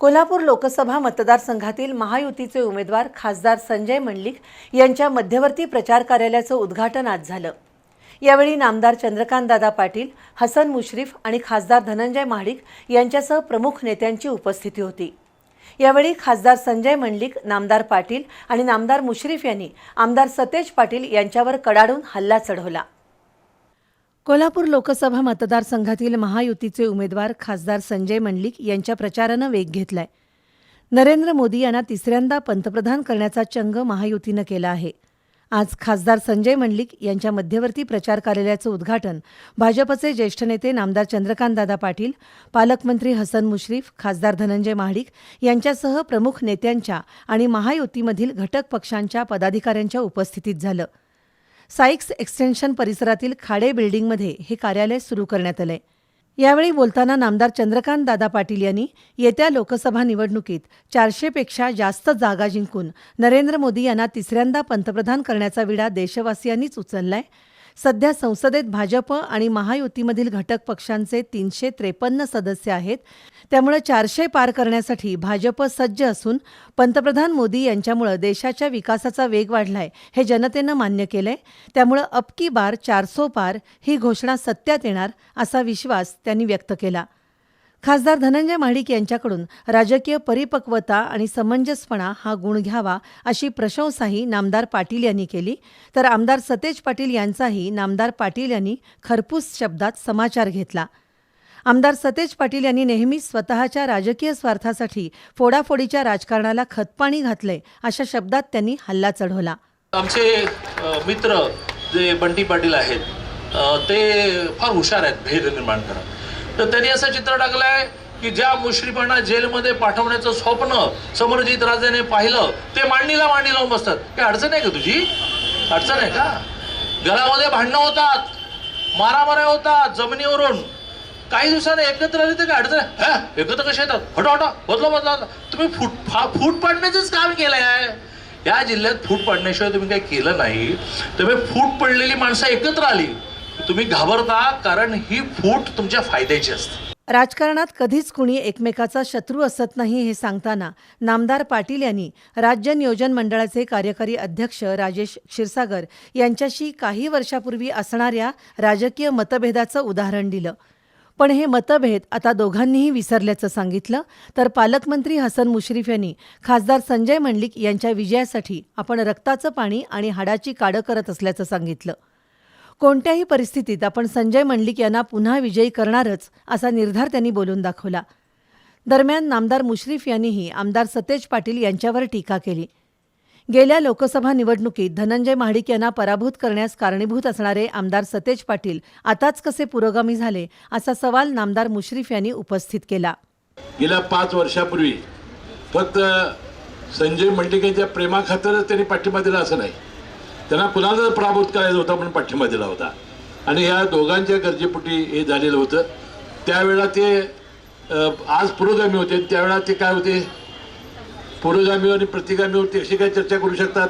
कोल्हापूर लोकसभा मतदारसंघातील महायुतीचे उमेदवार खासदार संजय मंडलिक यांच्या मध्यवर्ती प्रचार कार्यालयाचं उद्घाटन आज झालं. यावेळी नामदार चंद्रकांतदादा पाटील हसन मुश्रीफ आणि खासदार धनंजय महाडिक यांच्यासह प्रमुख नेत्यांची उपस्थिती होती. यावेळी खासदार संजय मंडलिक नामदार पाटील आणि नामदार मुश्रीफ यांनी आमदार सतेज पाटील यांच्यावर कडाडून हल्ला चढवला. कोल्हापूर लोकसभा मतदारसंघातील महायुतीचे उमेदवार खासदार संजय मंडलिक यांच्या प्रचारानं वेग घेतलाय. नरेंद्र मोदी यांना तिसऱ्यांदा पंतप्रधान करण्याचा चंग महायुतीनं केला आहे. आज खासदार संजय मंडलिक यांच्या मध्यवर्ती प्रचार कार्यालयाचं उद्घाटन भाजपचे ज्येष्ठ नेते नामदार चंद्रकांतदादा पाटील पालकमंत्री हसन मुश्रीफ खासदार धनंजय महाडिक यांच्यासह प्रमुख नेत्यांच्या आणि महायुतीमधील घटक पक्षांच्या पदाधिकाऱ्यांच्या उपस्थितीत झालं. सायक्स एक्सटेन्शन परिसरातील खाडे बिल्डिंगमध्ये हे कार्यालय सुरू करण्यात आलंय. यावेळी बोलताना नामदार चंद्रकांत दादा पाटील यांनी येत्या लोकसभा निवडणुकीत चारशेपेक्षा जास्त जागा जिंकून नरेंद्र मोदी यांना तिसऱ्यांदा पंतप्रधान करण्याचा विडा देशवासियांनीच उचललाय. सध्या संसदेत भाजप आणि महायुतीमधील घटक पक्षांचे तीनशे त्रेपन्न सदस्य आहेत. त्यामुळे चारशे पार करण्यासाठी भाजप सज्ज असून पंतप्रधान मोदी यांच्यामुळे देशाच्या विकासाचा वेग वाढलाय हे जनतेनं मान्य केलंय. त्यामुळं अबकी बार चारसो पार ही घोषणा सत्यात येणार असा विश्वास त्यांनी व्यक्त केला. खासदार धनंजय महाडिक यांच्याकडून राजकीय परिपक्वता आणि समंजसपणा हा गुण घ्यावा अशी प्रशंसाही नामदार पाटील यांनी केली. तर आमदार सतेज पाटील यांचाही नामदार पाटील यांनी खरपूस शब्दात समाचार घेतला. आमदार सतेज पाटील यांनी नेहमीच स्वतःच्या राजकीय स्वार्थासाठी फोडाफोडीच्या राजकारणाला खतपाणी घातलंय अशा शब्दात त्यांनी हल्ला चढवला. आमचे मित्र जे बंटी पाटील आहेत ते फार हुशार आहेत भेद निर्माण करा तर त्यांनी असं चित्र टाकलंय की ज्या मुश्रीफांना जेलमध्ये पाठवण्याचं स्वप्न समरजित राजाने पाहिलं ते मांडणीला मांडी लावून बसतात. काय अडचण आहे का तुझी? अडचण आहे का? घरामध्ये भांडणं होतात मारामाऱ्या होतात जमिनीवरून. काही दिवसाने एकत्र आले तर काय अडचण हा, एकत्र कसे येतात? हटो हटो बदला बदला. तुम्ही फूट फा फूट पाडण्याचंच काम केलंय. आहे या जिल्ह्यात फूट पाडण्याशिवाय तुम्ही काही केलं नाही. तुम्ही फूट पडलेली माणसं एकत्र आली. तुम्ही घाबरता कारण ही फूट तुमच्या फायद्याची असते. राजकारणात कधीच कुणी एकमेकाचा शत्रू असत नाही हे सांगताना नामदार पाटील यांनी राज्य नियोजन मंडळाचे कार्यकारी अध्यक्ष राजेश क्षीरसागर यांच्याशी काही वर्षापूर्वी असणाऱ्या राजकीय मतभेदाचं उदाहरण दिलं. पण हे मतभेद आता दोघांनीही विसरल्याचं सांगितलं. तर पालकमंत्री हसन मुश्रीफ यांनी खासदार संजय मंडलिक यांच्या विजयासाठी आपण रक्ताचं पाणी आणि हाडाची काडं करत असल्याचं सांगितलं. कोणत्याही परिस्थितीत आपण संजय मंडलिक यांना पुन्हा विजयी करणारच असा निर्धार त्यांनी बोलून दाखवला. दरम्यान नामदार मुश्रीफ यांनीही आमदार सतेज पाटील यांच्यावर टीका केली. गेल्या लोकसभा निवडणुकीत धनंजय महाडिक यांना पराभूत करण्यास कारणीभूत असणारे आमदार सतेज पाटील आताच कसे पुरोगामी झाले असा सवाल नामदार मुश्रीफ यांनी उपस्थित केला. गेल्या पाच वर्षापूर्वी फक्त संजय मंडिकेच्या प्रेमाखातरच त्यांनी पाठिंबा दिला असं नाही. त्यांना कुणाला पराभूत करायचा होता म्हणून पाठिंबा दिला होता. आणि ह्या दोघांच्या गरजेपोटी हे झालेलं होतं. त्यावेळेला ते आज पुरोगामी होते. त्यावेळेला ते काय होते? पुरोगामी आणि प्रतिगामीवरती अशी काय चर्चा करू शकतात?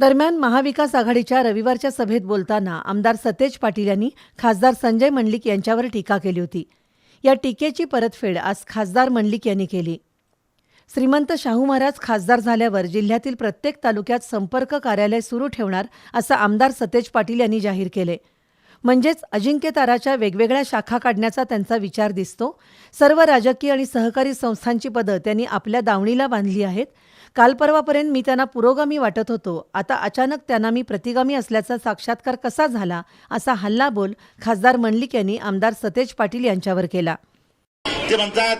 दरम्यान महाविकास आघाडीच्या रविवारच्या सभेत बोलताना आमदार सतेज पाटील यांनी खासदार संजय मंडलिक यांच्यावर टीका केली होती. या टीकेची परतफेड आज खासदार मंडलिक यांनी केली. श्रीमंत शाहू महाराज खासदार झाल्यावर जिल्ह्यातील प्रत्येक तालुक्यात संपर्क कार्यालय सुरू ठेवणार असं आमदार सतेज पाटील यांनी जाहीर केले. म्हणजेच अजिंक्य ताराच्या वेगवेगळ्या शाखा काढण्याचा त्यांचा विचार दिसतो. सर्व राजकीय आणि सहकारी संस्थांची पदं त्यांनी आपल्या दावणीला बांधली आहेत. काल परवापर्यंत मी त्यांना पुरोगामी वाटत होतो. आता अचानक त्यांना मी प्रतिगामी असल्याचा साक्षात्कार कसा झाला असा हल्लाबोल खासदार मंडलिक यांनी आमदार सतेज पाटील यांच्यावर केला. ते म्हणतात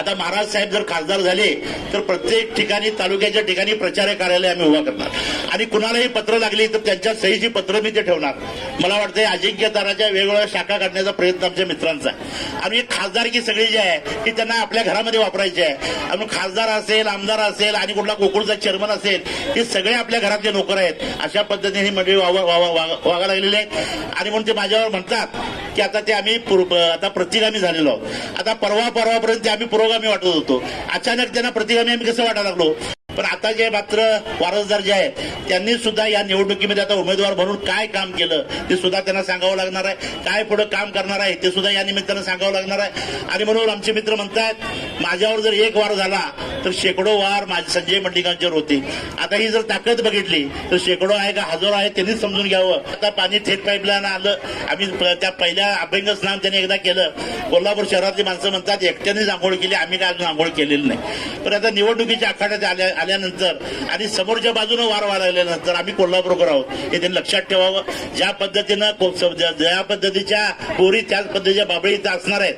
आता महाराज साहेब जर खासदार झाले तर प्रत्येक ठिकाणी तालुक्याच्या ठिकाणी प्रचार कार्यालय आम्ही उभा करणार. आणि कुणालाही पत्र लागली तर त्यांच्या सहीची पत्र मी ते ठेवणार. मला वाटतंय अजिंक्य ताराच्या वेगवेगळ्या शाखा काढण्याचा प्रयत्न आमच्या मित्रांचा आम्ही आणि खासदारकी सगळी जी आहे ती त्यांना आपल्या घरामध्ये वापरायची आहे. आणि खासदार असेल आमदार असेल आणि कुठला गोकुळचा चेअरमन असेल हे सगळे आपल्या घरातले नोकर आहेत. अशा पद्धतीने ही मंडळी वागा वागा लागलेली आहेत. आणि म्हणून ते माझ्यावर म्हणतात की आता ते आम्ही आता प्रतिगामी झालेलो आहोत. आता परवा परवापर्यंत ते आम्ही पुरोगामी वाटत होतो. अचानक त्यांना प्रतिगामी आम्ही कसं वाटायला लागलो? पण आता जे मात्र वारसदार जे आहेत त्यांनी सुद्धा या निवडणुकीमध्ये आता उमेदवार म्हणून काय काम केलं ते सुद्धा त्यांना सांगावं लागणार आहे. काय पुढे काम करणार आहे ते सुद्धा या निमित्तानं सांगावं लागणार आहे. आणि म्हणून आमचे मित्र म्हणतात माझ्यावर जर एक वार झाला तर शेकडो वार माझे संजय मंडिकांच्यावर होते. आता ही जर ताकद बघितली तर शेकडो आहे का हजारो आहे त्यांनीच समजून घ्यावं. आता पाणी थेट पाईपलाईन आलं आम्ही प- त्या पहिल्या अभ्यंग स्नान त्यांनी एकदा केलं. कोल्हापूर शहरातली माणसं म्हणतात एकट्यानेच आंघोळ केली आम्ही काय अजून आंघोळ केलेली नाही. पण आता निवडणुकीच्या आखाड्यात आल्या आल्यानंतर आणि समोरच्या बाजूने वार वाढवल्यानंतर आम्ही कोल्हापूरकर आहोत. हे त्यांनी लक्षात ठेवावं. ज्या पद्धतीनं ज्या ज्या पद्धतीच्या पोरी त्याच पद्धतीच्या बाबळी इथं असणार आहेत.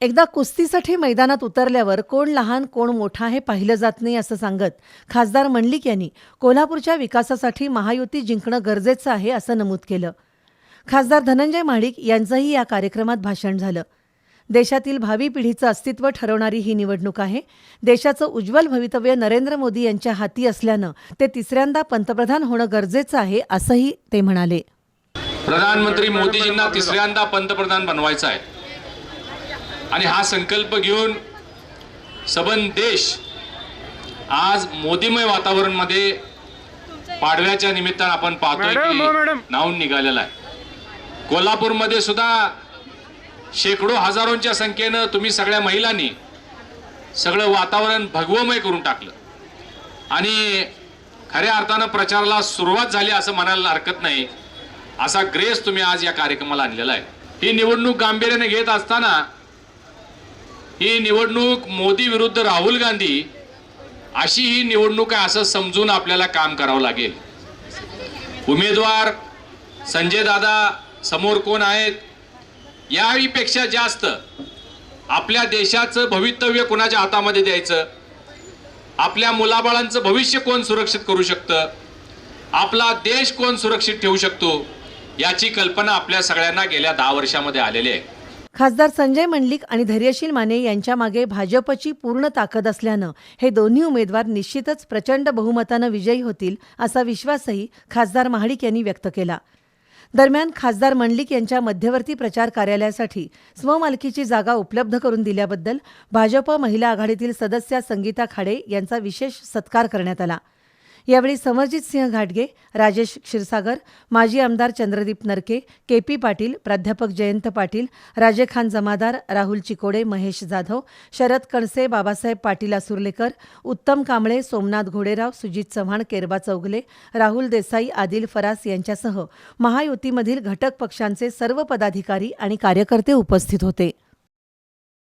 एकदा कुस्तीसाठी मैदानात उतरल्यावर कोण लहान कोण मोठा हे पाहिलं जात नाही असं सांगत खासदार मंडलिक यांनी कोल्हापूरच्या विकासासाठी महायुती जिंकणं गरजेचं आहे असं नमूद केलं. खासदार धनंजय महाडिक यांचंही या कार्यक्रमात भाषण झालं. देशातील भावी पिढीचं अस्तित्व ठरवणारी ही निवडणूक आहे. देशाचं उज्ज्वल भवितव्य नरेंद्र मोदी यांच्या हाती असल्यानं ते तिसऱ्यांदा पंतप्रधान होणं गरजेचं आहे असंही ते म्हणाले. प्रधानमंत्री मोदीजींना तिसऱ्यांदा पंतप्रधान बनवायचा आहे. आणि हा संकल्प घेऊन सबन देश आज मोदीमय वातावरणमध्ये पाडव्याच्या निमित्तानं आपण पाहतोय की नाहून निघालेला आहे. कोल्हापूरमध्ये सुद्धा शेकडो हजारोंच्या संख्येनं तुम्ही सगळ्या महिलांनी सगळं वातावरण भगवमय करून टाकलं. आणि खऱ्या अर्थानं प्रचाराला सुरुवात झाली असं म्हणायला हरकत नाही. असा ग्रेस तुम्ही आज या कार्यक्रमाला आणलेला आहे. ही निवडणूक गांभीर्याने घेत असताना ही निवडणूक मोदी विरुद्ध राहुल गांधी अशी ही निवडणूक आहे असं समजून आपल्याला काम करावं लागेल. उमेदवार संजय दादा समोर कोण आहेत? यावेळीपेक्षा जास्त आपल्या देशाचं भवितव्य कोणाच्या हातामध्ये द्यायचं? आपल्या मुलाबाळांचं भविष्य कोण सुरक्षित करू शकतं? आपला देश कोण सुरक्षित ठेवू शकतो? याची कल्पना आपल्या सगळ्यांना गेल्या दहा वर्षामध्ये आलेली आहे. खासदार संजय मंडलिक आणि धैर्यशील माने यांच्या मागे भाजपची पूर्ण ताकद असल्यानं हे दोन्ही उमेदवार निश्चितच प्रचंड बहुमतानं विजयी होतील असा विश्वासही खासदार महाडिक यांनी व्यक्त केला. दरम्यान खासदार मंडलिक यांच्या मध्यवर्ती प्रचार कार्यालयासाठी स्वमालकीची जागा उपलब्ध करून दिल्याबद्दल भाजप महिला आघाडीतील सदस्या संगीता खाडे यांचा विशेष सत्कार करण्यात आला. यावेळी समरजित सिंह घाटगे राजेश क्षीरसागर माजी आमदार चंद्रदीप नरके के पी पाटील प्राध्यापक जयंत पाटील राजेखान जमादार राहुल चिकोडे महेश जाधव शरद कणसे बाबासाहेब पाटील आसुर्लेकर उत्तम कांबळे सोमनाथ घोडेराव सुजित चव्हाण केरबा चौगले राहुल देसाई आदिल फरास यांच्यासह महायुतीमधील घटक पक्षांचे सर्व पदाधिकारी आणि कार्यकर्ते उपस्थित होते.